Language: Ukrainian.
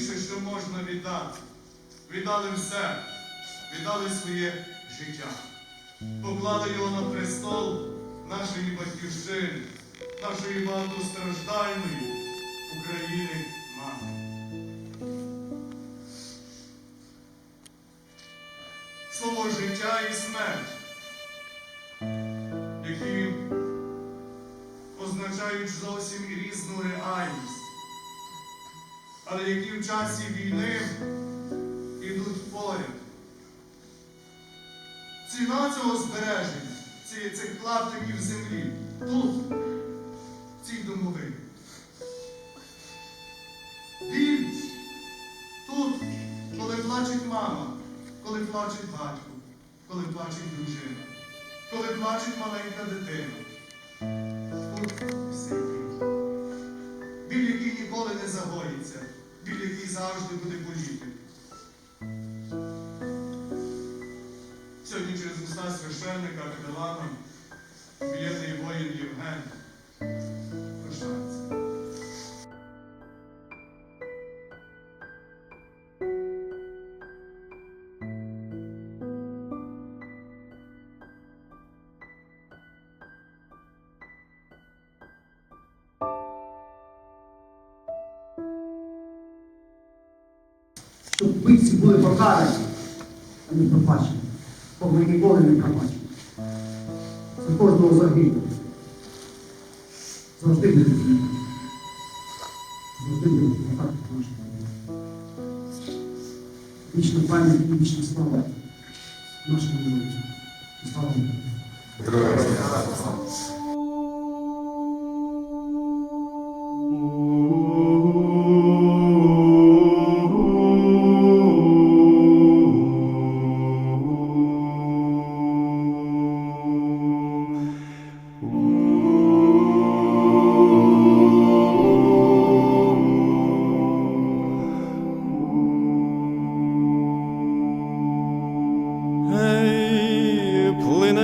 що можна віддати. Віддали все, віддали своє життя. Поклали його на престол нашої батьківщини, нашої багатостраждальної України мами. Слово життя і смерть, які означають зовсім різну реальність, але які в часі війни йдуть поряд. Ціна цього збереження, цих клаптиків землі, тут, в цій домовині. Біль тут, коли плаче мама, коли плаче батько, коли плаче дружина, коли плаче маленька дитина. Тут всі який буде боліти. Сьогодні через уста священника капелана вірний воїн Євген прощається. Щоб вбивці були покарані, а не пробачені. Бо ми ніколи не пробачимо. За кожного загиблого. Завжди буде війна. Завжди так наша. Вічна пам'ять і вічна слава нашому народу. Слава Україні!